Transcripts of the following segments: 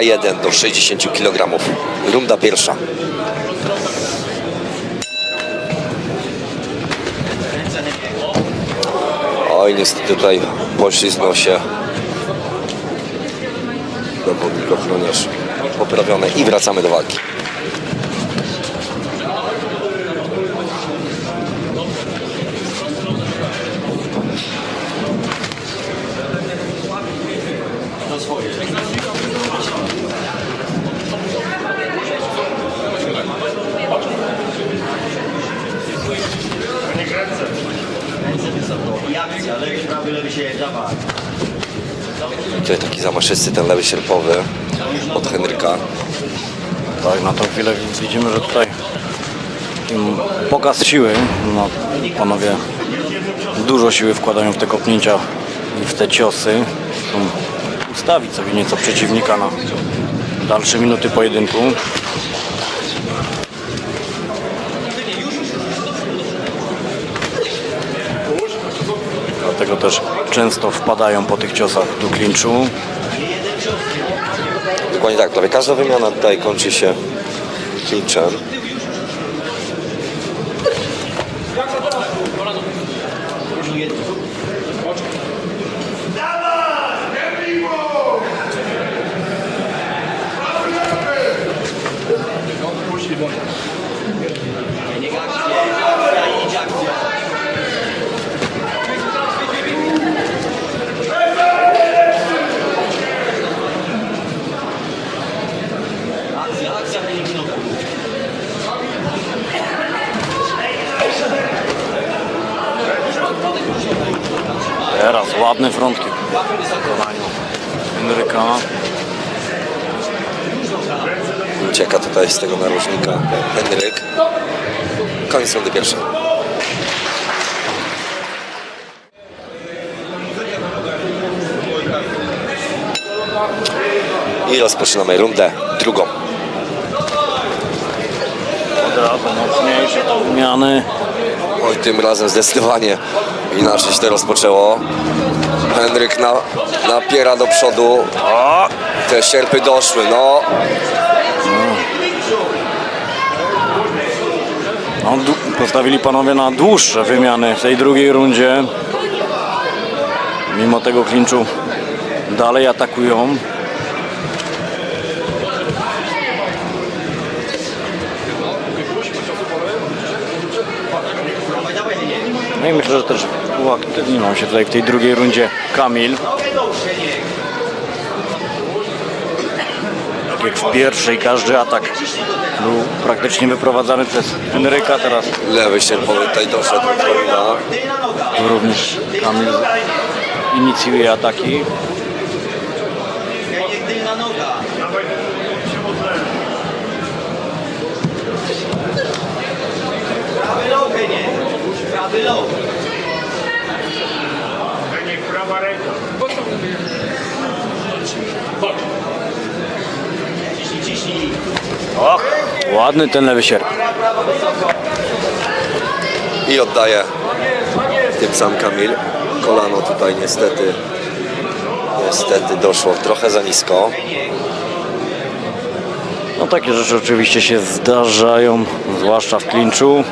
1 do 60 kg. Runda pierwsza. Oj, niestety tutaj poślizgnął się zawodnik ochroniarz poprawione i wracamy do walki. I akcja, lewy, prawy, lewy się. Tutaj taki zamaszysty ten lewy sierpowy od Henryka. Tak, na tą chwilę widzimy, że tutaj pokaz siły, no panowie dużo siły wkładają w te kopnięcia i w te ciosy. Ustawić sobie nieco przeciwnika na dalsze minuty pojedynku. Dlatego też często wpadają po tych ciosach do klinczu. Dokładnie tak, prawie każda wymiana tutaj kończy się clinczem. Niech akcja, akcja, idź akcja. Akcja, akcja, wynik noga. Teraz ładny frontkick w wykonaniu Henryka. Ucieka tutaj z tego narożnika Henryk. Koniec rundy pierwszej. I rozpoczynamy rundę drugą. Od razu mocniejsze to wymiany. Oj, tym razem zdecydowanie inaczej się to rozpoczęło. Henryk na, napiera do przodu. O! Te sierpy doszły, no. No, postawili panowie na dłuższe wymiany w tej drugiej rundzie. Mimo tego klinczu dalej atakują. No i myślę, że też uaktywnią się tutaj w tej drugiej rundzie Kamil. Tak jak w pierwszej każdy atak był praktycznie wyprowadzany przez Henryka. Teraz Lewy sierpowy tutaj doszedł do noga. tu również Kamil inicjuje ataki. Low. Prawy low. Ciśnij, ciśnij. Och, ładny ten lewy sierp. I oddaje tym sam Kamil. Kolano tutaj niestety niestety doszło trochę za nisko. No takie rzeczy oczywiście się zdarzają, zwłaszcza w klinczu.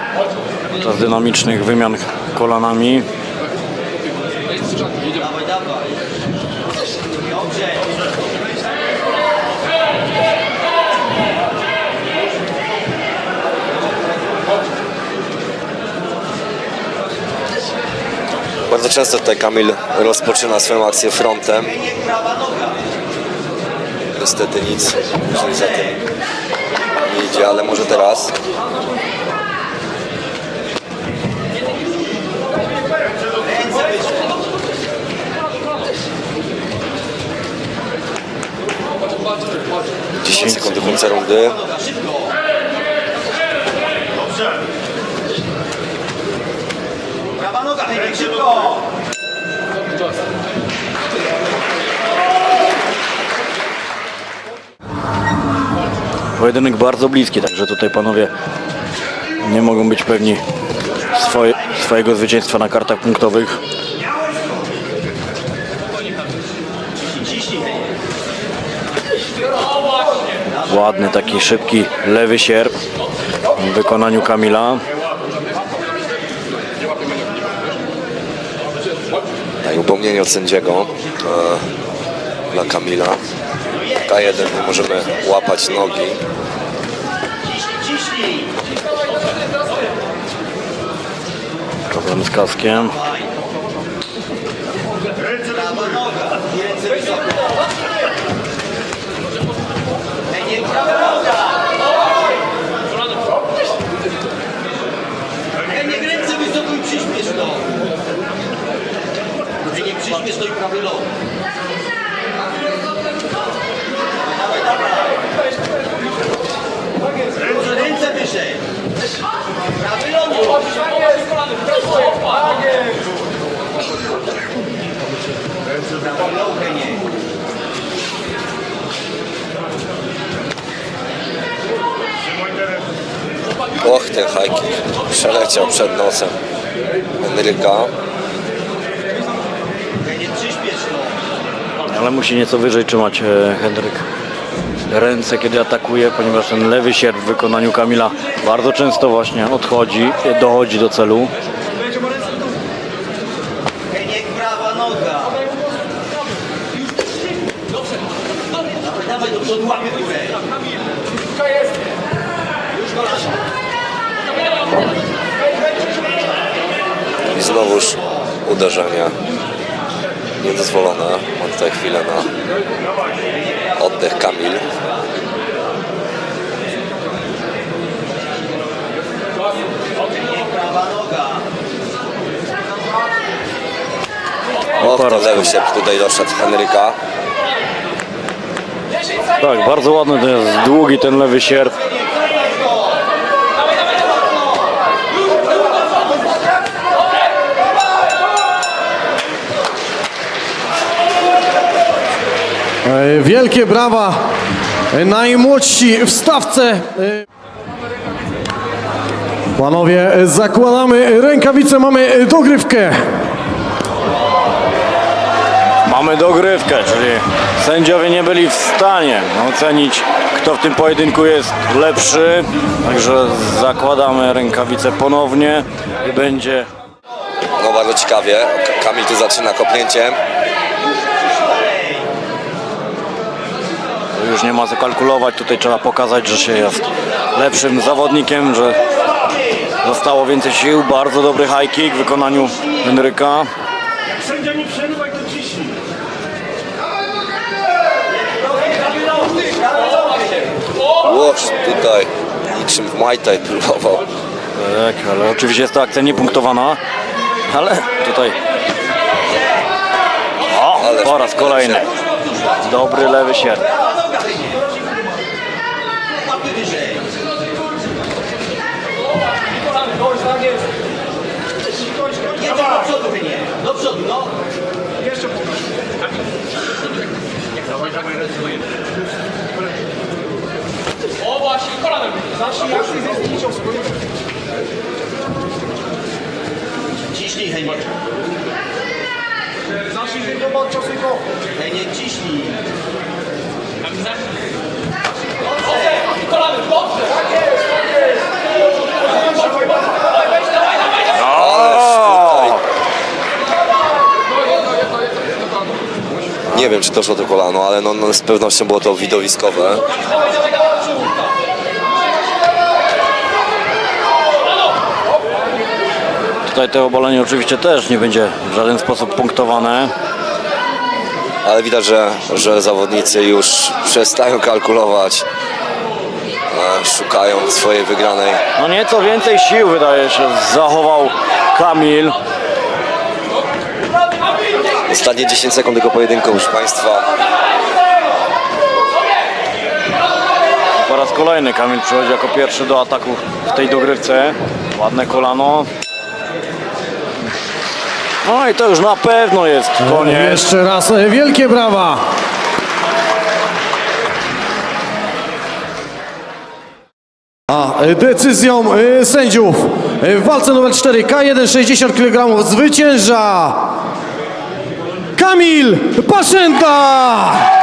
Podczas dynamicznych wymian kolanami. Bardzo często tutaj Kamil rozpoczyna swoją akcję frontem. Niestety nic za tym nie idzie, ale może teraz. 10 sekund do końca rundy. Noga, szybko. Prawa noga, Henryk, szybko. Pojedynek bardzo bliski, także tutaj panowie nie mogą być pewni swoje, swojego zwycięstwa na kartach punktowych. Ładny taki szybki lewy sierp w wykonaniu Kamila. Upomnienie od sędziego e, dla Kamila. K1 nie możemy łapać nogi. Ciśnij! Problem z kaskiem. Ręce wysoko. Ej, nie prawa noga! Ej, nie ręce wysoko i przyśpiesz to. Ej, nie przyśpiesz to i prawy ląd. Dawaj, dawaj. Ręce, wyżej. Och, ten hajki przeleciał przed nosem Henryka. Ej, nie przyśpiesz to. Ale musi nieco wyżej trzymać e, Henryk ręce, kiedy atakuje, ponieważ ten lewy sierp w wykonaniu Kamila bardzo często właśnie odchodzi, dochodzi do celu. I znowuż uderzenia niedozwolone. Ma tutaj chwilę na oddech Kamil. Ten raz lewy sierp tutaj doszedł Henryka. Tak, bardzo ładny jest długi ten lewy sierp. Wielkie brawa e, najmłodsi w stawce. E, Panowie, e, zakładamy rękawice, mamy e, dogrywkę. Mamy dogrywkę, czyli sędziowie nie byli w stanie ocenić, kto w tym pojedynku jest lepszy. Także zakładamy rękawice ponownie i będzie No bardzo ciekawie. Kamil tu zaczyna kopnięciem. Już nie ma co kalkulować, tutaj trzeba pokazać, że się jest lepszym zawodnikiem, że zostało więcej sił. Bardzo dobry high kick w wykonaniu Henryka. Sędzia nie przerywaj, to ciśnij. Łoż tutaj niczym w Muay Thai próbował. Tak, ale oczywiście jest to akcja niepunktowana, ale tutaj o, Ale po raz kolejny dobry lewy sierp. Łapy wyżej. Jedzie do przodu, nie. Do przodu, no. Jeszcze pokaż. Dawaj, dawaj, ręce. O właśnie, kolanem. Zacznij jak ty zjeść cios. Heniek. Zacznij niego od i go. Heniek, ciśnij. Nie wiem, czy to szło to kolano, ale no, no, z pewnością było to widowiskowe. Tutaj to obalenie oczywiście też nie będzie w żaden sposób punktowane. Ale widać, że, że zawodnicy już przestają kalkulować. e, Szukają swojej wygranej. No nieco więcej sił wydaje się zachował Kamil. Ostatnie 10 sekund tego pojedynku, proszę Państwa. Po raz kolejny Kamil przychodzi jako pierwszy do ataku w tej dogrywce. Ładne kolano. No i to już na pewno jest koniec. Jeszcze raz e, wielkie brawa. A e, decyzją e, sędziów e, w walce numer 4 K1 60 kg zwycięża Kamil Paszenda!